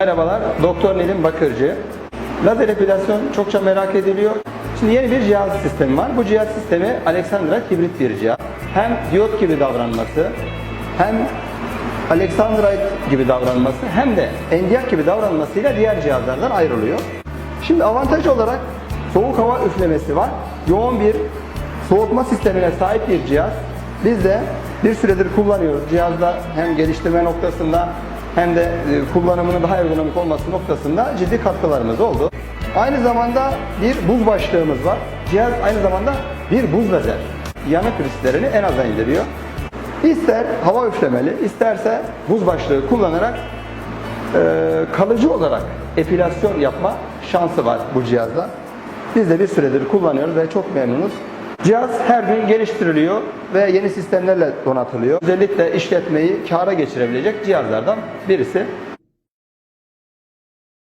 Merhabalar, Doktor Nedim Bakırcı. Lazer epilasyon çokça merak ediliyor. Şimdi yeni bir cihaz sistemi var. Bu cihaz sistemi Alexandra hibrit bir cihaz. Hem diyot gibi davranması, hem Alexandrite gibi davranması, hem de endiyak gibi davranmasıyla diğer cihazlardan ayrılıyor. Şimdi avantaj olarak soğuk hava üflemesi var. Yoğun bir soğutma sistemine sahip bir cihaz. Biz de bir süredir kullanıyoruz. Cihazda hem geliştirme noktasında hem de e, kullanımının daha ergonomik olması noktasında ciddi katkılarımız oldu. Aynı zamanda bir buz başlığımız var. Cihaz aynı zamanda bir buz lazer. Yanık risklerini en aza indiriyor. İster hava üflemeli, isterse buz başlığı kullanarak e, kalıcı olarak epilasyon yapma şansı var bu cihazda. Biz de bir süredir kullanıyoruz ve çok memnunuz. Cihaz her gün geliştiriliyor ve yeni sistemlerle donatılıyor. Özellikle işletmeyi kâra geçirebilecek cihazlardan birisi.